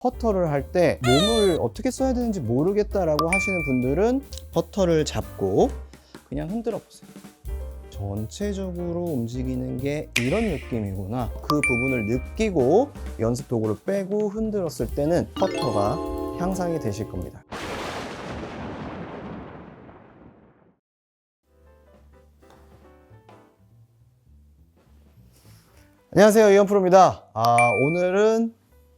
퍼터를 할 때 몸을 어떻게 써야 되는지 모르겠다라고 하시는 분들은 퍼터를 잡고 그냥 흔들어 보세요. 전체적으로 움직이는 게 이런 느낌이구나. 그 부분을 느끼고 연습 도구를 빼고 흔들었을 때는 퍼터가 향상이 되실 겁니다. 안녕하세요. 이현 프로입니다. 아, 오늘은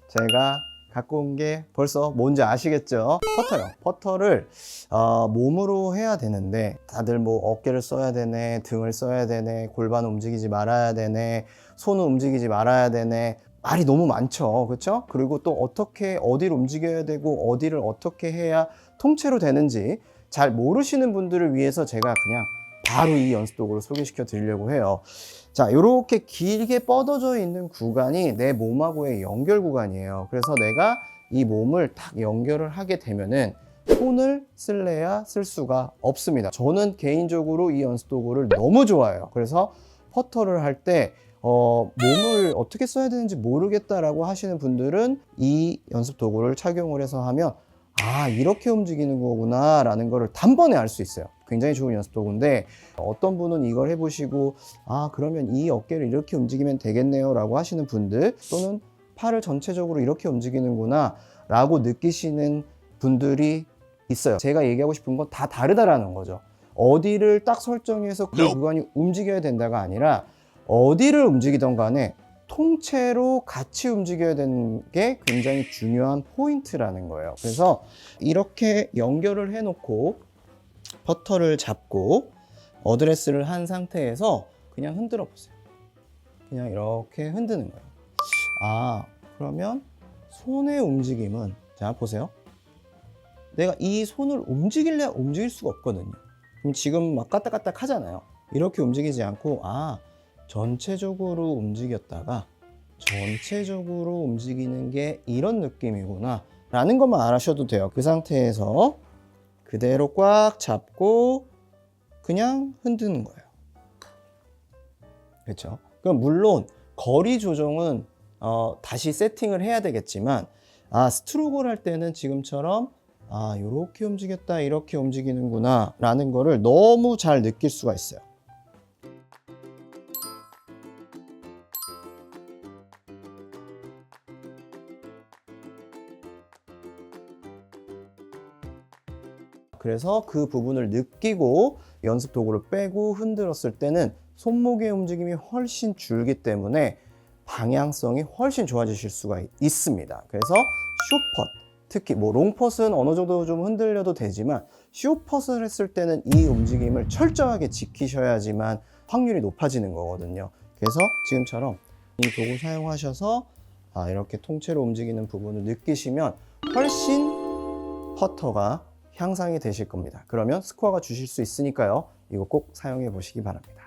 제가 갖고 온 게 벌써 뭔지 아시겠죠? 퍼터요. 퍼터를 어, 몸으로 해야 되는데 다들 뭐 어깨를 써야 되네, 등을 써야 되네, 골반 움직이지 말아야 되네, 손은 움직이지 말아야 되네. 말이 너무 많죠. 그렇죠? 그리고 또 어떻게 어디를 움직여야 되고 어디를 어떻게 해야 통째로 되는지 잘 모르시는 분들을 위해서 제가 그냥 바로 이 연습 도구를 소개시켜 드리려고 해요. 자, 이렇게 길게 뻗어져 있는 구간이 내 몸하고의 연결 구간이에요. 그래서 내가 이 몸을 딱 연결을 하게 되면은 손을 쓸래야 쓸 수가 없습니다. 저는 개인적으로 이 연습 도구를 너무 좋아해요. 그래서 퍼터를 할때 어, 몸을 어떻게 써야 되는지 모르겠다라고 하시는 분들은 이 연습 도구를 착용을 해서 하면 아, 이렇게 움직이는 거구나 라는 거를 단번에 알 수 있어요. 굉장히 좋은 연습 도구인데 어떤 분은 이걸 해보시고 아, 그러면 이 어깨를 이렇게 움직이면 되겠네요 라고 하시는 분들 또는 팔을 전체적으로 이렇게 움직이는구나 라고 느끼시는 분들이 있어요. 제가 얘기하고 싶은 건 다 다르다라는 거죠. 어디를 딱 설정해서 그 구간이 움직여야 된다가 아니라 어디를 움직이던 간에 통째로 같이 움직여야 되는 게 굉장히 중요한 포인트라는 거예요. 그래서 이렇게 연결을 해놓고 퍼터를 잡고 어드레스를 한 상태에서 그냥 흔들어 보세요. 그냥 이렇게 흔드는 거예요. 아, 그러면 손의 움직임은 자 보세요. 내가 이 손을 움직일래 움직일 수가 없거든요. 그럼 지금 막 까딱까딱 하잖아요. 이렇게 움직이지 않고 아 전체적으로 움직였다가 전체적으로 움직이는 게 이런 느낌이구나 라는 것만 알아셔도 돼요. 그 상태에서 그대로 꽉 잡고 그냥 흔드는 거예요. 그렇죠? 그럼 물론 거리 조정은 어, 다시 세팅을 해야 되겠지만 아 스트로크를 할 때는 지금처럼 아 이렇게 움직였다 이렇게 움직이는구나 라는 거를 너무 잘 느낄 수가 있어요. 그래서 그 부분을 느끼고 연습 도구를 빼고 흔들었을 때는 손목의 움직임이 훨씬 줄기 때문에 방향성이 훨씬 좋아지실 수가 있- 있습니다. 그래서 쇼펫, 특히 뭐 롱펫은 어느 정도 좀 흔들려도 되지만 쇼펫을 했을 때는 이 움직임을 철저하게 지키셔야지만 확률이 높아지는 거거든요. 그래서 지금처럼 이 도구 사용하셔서 아, 이렇게 통째로 움직이는 부분을 느끼시면 훨씬 퍼터가 향상이 되실 겁니다. 그러면 스코어가 주실 수 있으니까요. 이거 꼭 사용해 보시기 바랍니다.